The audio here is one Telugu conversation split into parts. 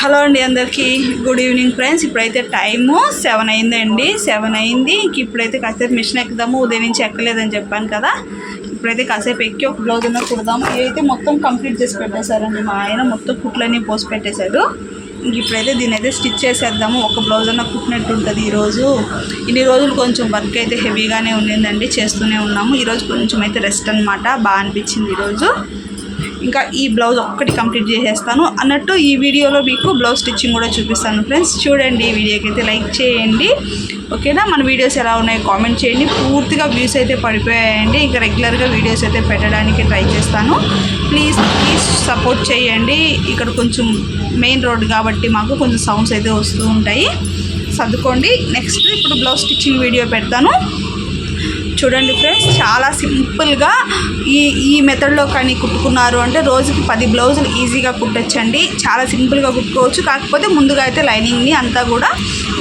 హలో అండి అందరికీ. Good evening friends. ఇప్పుడైతే టైము సెవెన్ అయిందండి. సెవెన్ అయింది. ఇంక ఇప్పుడైతే కాసేపు మిషన్ ఎక్కుదాము. ఉదయం నుంచి ఎక్కలేదని చెప్పాను కదా. ఇప్పుడైతే కాసేపు ఎక్కి ఒక బ్లౌజ్ ఉన్న కుడదాము. ఇదైతే మొత్తం కంప్లీట్ చేసి పెట్టేశారండి. మా ఆయన మొత్తం కుట్లన్నీ పోసి పెట్టేశాడు. ఇంక ఇప్పుడైతే దీని అయితే స్టిచ్ చేసేద్దాము. ఒక బ్లౌజ్ అన్న కుట్టినట్టు ఉంటుంది ఈరోజు. ఇన్ని రోజులు కొంచెం వర్క్ అయితే హెవీగానే ఉండిందండి. చేస్తూనే ఉన్నాము. ఈరోజు కొంచెం అయితే రెస్ట్ అనమాట బాగా అనిపించింది ఈరోజు. ఇంకా ఈ బ్లౌజ్ ఒక్కటి కంప్లీట్ చేసేస్తాను. అన్నట్టు ఈ వీడియోలో మీకు బ్లౌజ్ స్టిచ్చింగ్ కూడా చూపిస్తాను ఫ్రెండ్స్. చూడండి ఈ వీడియోకి అయితే లైక్ చేయండి. ఓకేనా? మన వీడియోస్ ఎలా ఉన్నాయో కామెంట్ చేయండి. పూర్తిగా వ్యూస్ అయితే పడిపోయాయండి. ఇంకా రెగ్యులర్గా వీడియోస్ అయితే పెట్టడానికి ట్రై చేస్తాను. ప్లీజ్ ప్లీజ్ సపోర్ట్ చేయండి. ఇక్కడ కొంచెం మెయిన్ రోడ్ కాబట్టి మాకు కొంచెం సౌండ్స్ అయితే వస్తూ ఉంటాయి. సర్దుకోండి. నెక్స్ట్ ఇప్పుడు బ్లౌజ్ స్టిచ్చింగ్ వీడియో పెడతాను. చూడండి ఫ్రెండ్స్ చాలా సింపుల్గా ఈ ఈ మెథడ్లో కానీ కుట్టుకున్నారు అంటే రోజుకి పది బ్లౌజులు ఈజీగా కుట్టచ్చండి. చాలా సింపుల్గా కుట్టుకోవచ్చు. కాకపోతే ముందుగా అయితే లైనింగ్ని అంతా కూడా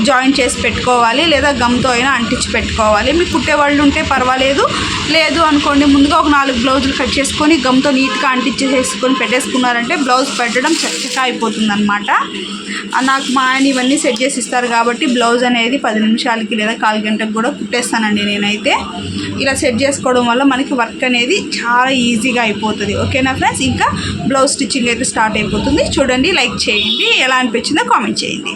జాయిన్ చేసి పెట్టుకోవాలి. లేదా గమ్తో అయినా అంటించి పెట్టుకోవాలి. మీకు కుట్టే వాళ్ళు ఉంటే పర్వాలేదు. లేదు అనుకోండి ముందుగా ఒక నాలుగు బ్లౌజులు కట్ చేసుకొని గమ్తో నీట్గా అంటించేసుకొని పెట్టేసుకున్నారంటే బ్లౌజ్ పెట్టడం చక్కగా అయిపోతుంది నాకు మా ఆయన ఇవన్నీ సెట్ చేసి ఇస్తారు కాబట్టి బ్లౌజ్ అనేది పది నిమిషాలకి లేదా కాలు గంటకు కూడా కుట్టేస్తానండి నేనైతే. ఇలా సెట్ చేసుకోవడం వల్ల మనకి వర్క్ అనేది చాలా ఈజీగా అయిపోతుంది. ఓకేనా ఫ్రెండ్స్? ఇంకా బ్లౌజ్ స్టిచ్చింగ్ అయితే స్టార్ట్ అయిపోతుంది. చూడండి లైక్ చేయండి. ఎలా అనిపించిందో కామెంట్ చేయండి.